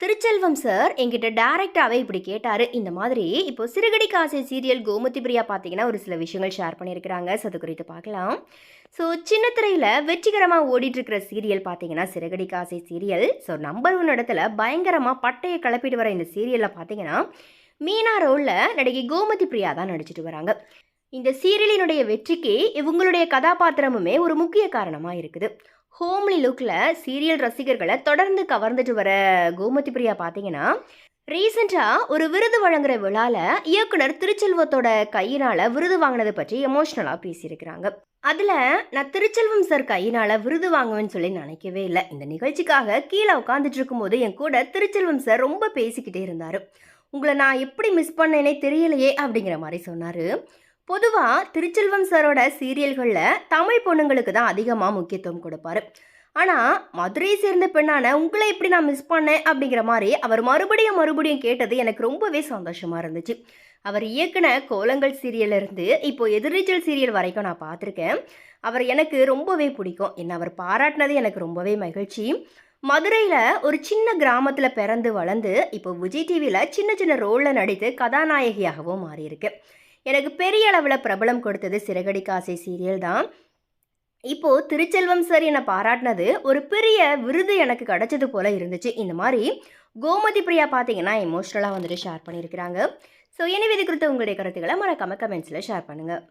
Thiruchelvam sir என்கிட்ட டேரெக்டாகவே இப்படி கேட்டார். இந்த மாதிரி இப்போ சிறுகடி காசை சீரியல் கோமதி பிரியா பார்த்தீங்கன்னா ஒரு சில விஷயங்கள் ஷேர் பண்ணியிருக்கிறாங்க. ஸோ அது குறித்து பார்க்கலாம். ஸோ சின்ன திரையில் வெற்றிகரமாக ஓடிட்டுருக்கிற சீரியல் பார்த்தீங்கன்னா சிறுகடி காசை சீரியல். ஸோ நம்பர் ஒன் இடத்துல பயங்கரமாக பட்டையை கிளப்பிட்டு வர இந்த சீரியலில் பார்த்தீங்கன்னா மீனா ரோலில் நடிகை கோமதி பிரியா தான் நடிச்சிட்டு வராங்க. இந்த சீரியலினுடைய வெற்றிக்கு இவங்களுடைய கதாபாத்திரமுமே ஒரு முக்கிய காரணமாக இருக்குது. ஹோம்லி லுக்கில் சீரியல் ரசிகர்களை தொடர்ந்து கவர்ந்துட்டு வர கோமதி பிரியா பார்த்தீங்கன்னா ரீசெண்டாக ஒரு விருது வழங்குற விழாவில் இயக்குனர் திருச்செல்வத்தோட கையினால் விருது வாங்கினதை பற்றி எமோஷ்னலாக பேசியிருக்கிறாங்க. அதில் நான் திருச்செல்வம் சார் கையினால் விருது வாங்குவேன்னு சொல்லி நினைக்கவே இல்லை. இந்த நிகழ்ச்சிக்காக கீழே உட்காந்துட்டு இருக்கும்போது என் கூட திருச்செல்வம் சார் ரொம்ப பேசிக்கிட்டே இருந்தார். உங்களை நான் எப்படி மிஸ் பண்ணேனே தெரியலையே அப்படிங்கிற மாதிரி சொன்னார். பொதுவாக திருச்செல்வம் சாரோட சீரியல்களில் தமிழ் பொண்ணுங்களுக்கு தான் அதிகமாக முக்கியத்துவம் கொடுப்பாரு. ஆனால் மதுரையை சேர்ந்த பெண்ணான உங்களை எப்படி நான் மிஸ் பண்ணேன் அப்படிங்கிற மாதிரி அவர் மறுபடியும் மறுபடியும் கேட்டது எனக்கு ரொம்பவே சந்தோஷமாக இருந்துச்சு. அவர் இயக்குன கோலங்கள் சீரியலிருந்து இப்போ எதிர்நீச்சல் சீரியல் வரைக்கும் நான் பார்த்துருக்கேன். அவர் எனக்கு ரொம்பவே பிடிக்கும். என்ன அவர் பாராட்டினது எனக்கு ரொம்பவே மகிழ்ச்சி. மதுரையில் ஒரு சின்ன கிராமத்தில் பிறந்து வளர்ந்து இப்போ விஜய் டிவியில் சின்ன சின்ன ரோலில் நடித்து கதாநாயகியாகவும் மாறியிருக்கு. எனக்கு பெரிய அளவில் பிரபலம் கொடுத்தது சிறகடி காசை சீரியல் தான். இப்போது திருச்செல்வம் சார் என்னை பாராட்டினது ஒரு பெரிய விருது எனக்கு கிடைச்சது போல இருந்துச்சு. இந்த மாதிரி கோமதி பிரியா பார்த்தீங்கன்னா எமோஷ்னலாக வந்துட்டு ஷேர் பண்ணியிருக்கிறாங்க. ஸோ எனவே இது குறித்த உங்களுடைய கருத்துக்களை மறக்காமல் கமெண்ட்ஸில் ஷேர் பண்ணுங்கள்